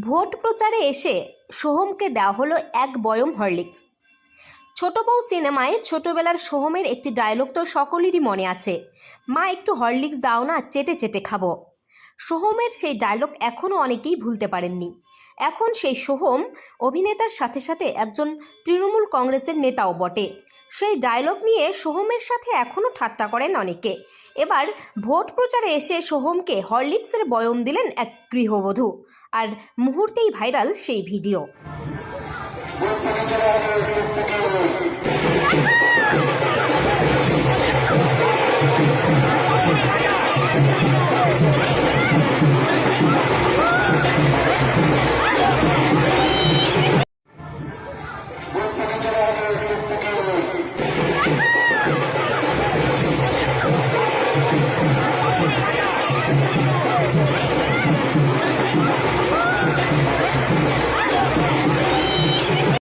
Vote প্রচারে এসে সোহমকে দেওয়া হলো এক বয়ম হরলিক্স। ছোট বউ সিনেমায় ছোটবেলার সোহমের একটি ডায়লগ তো সকলেরই মনে আছে। মা, একটু হরলিক্স দাও না, চেটে চেটে খাব। সোহমের সেই ডায়লগ এখনও অনেকেই ভুলতে পারেননি। এখন সেই সোহম অভিনেতার সাথে সাথে একজন তৃণমূল কংগ্রেসের নেতাও বটে। সেই ডায়লগ নিয়ে সোহমের সাথে এখনও ঠাট্টা করেন অনেকে। এবার ভোট প্রচারে এসে সোহমকে হরলিক্সের বয়ম দিলেন এক গৃহবধূ। আর মুহূর্তেই ভাইরাল সেই ভিডিও।